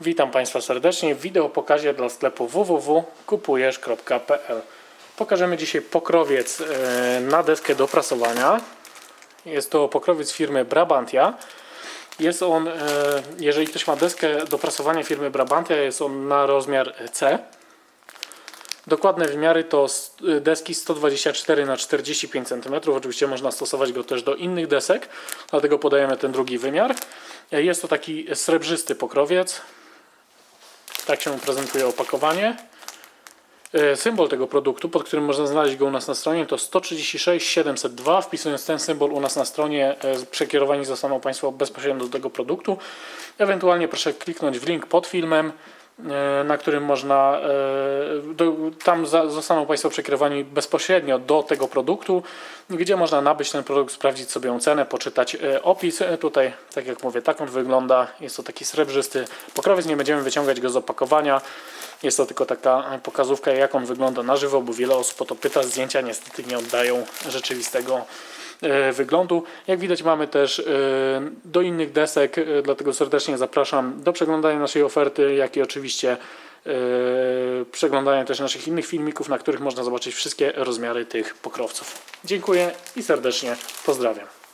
Witam Państwa serdecznie w wideo pokazie dla sklepu www.kupujesz.pl Pokażemy dzisiaj pokrowiec e, na deskę do prasowania. Jest to pokrowiec firmy Brabantia. Jest on, e, jeżeli ktoś ma deskę do prasowania firmy Brabantia, jest on na rozmiar C. Dokładne wymiary to s- deski 124 na 45 cm. Oczywiście można stosować go też do innych desek, dlatego podajemy ten drugi wymiar. Jest to taki srebrzysty pokrowiec. Tak się prezentuje opakowanie. E, Symbol tego produktu, pod którym można znaleźć go u nas na stronie, to 136 702. Wpisując ten symbol u nas na stronie, e, przekierowani zostaną Państwo bezpośrednio do tego produktu. Ewentualnie proszę kliknąć w link pod filmem, na którym można, e, tam zostaną Państwo przekierowani bezpośrednio do tego produktu, gdzie można nabyć ten produkt, sprawdzić sobie cenę, poczytać e, opis. E, Tutaj, tak jak mówię, tak on wygląda. Jest to taki srebrzysty pokrowiec, nie będziemy wyciągać go z opakowania. Jest to tylko taka pokazówka, jak on wygląda na żywo, bo wiele osób o to pyta. Zdjęcia niestety nie oddają rzeczywistego e, wyglądu. Jak widać mamy też e, do innych desek, e, dlatego serdecznie zapraszam do przeglądania naszej oferty, jak i oczywiście e, przeglądania też naszych innych filmików, na których można zobaczyć wszystkie rozmiary tych pokrowców. Dziękuję i serdecznie pozdrawiam.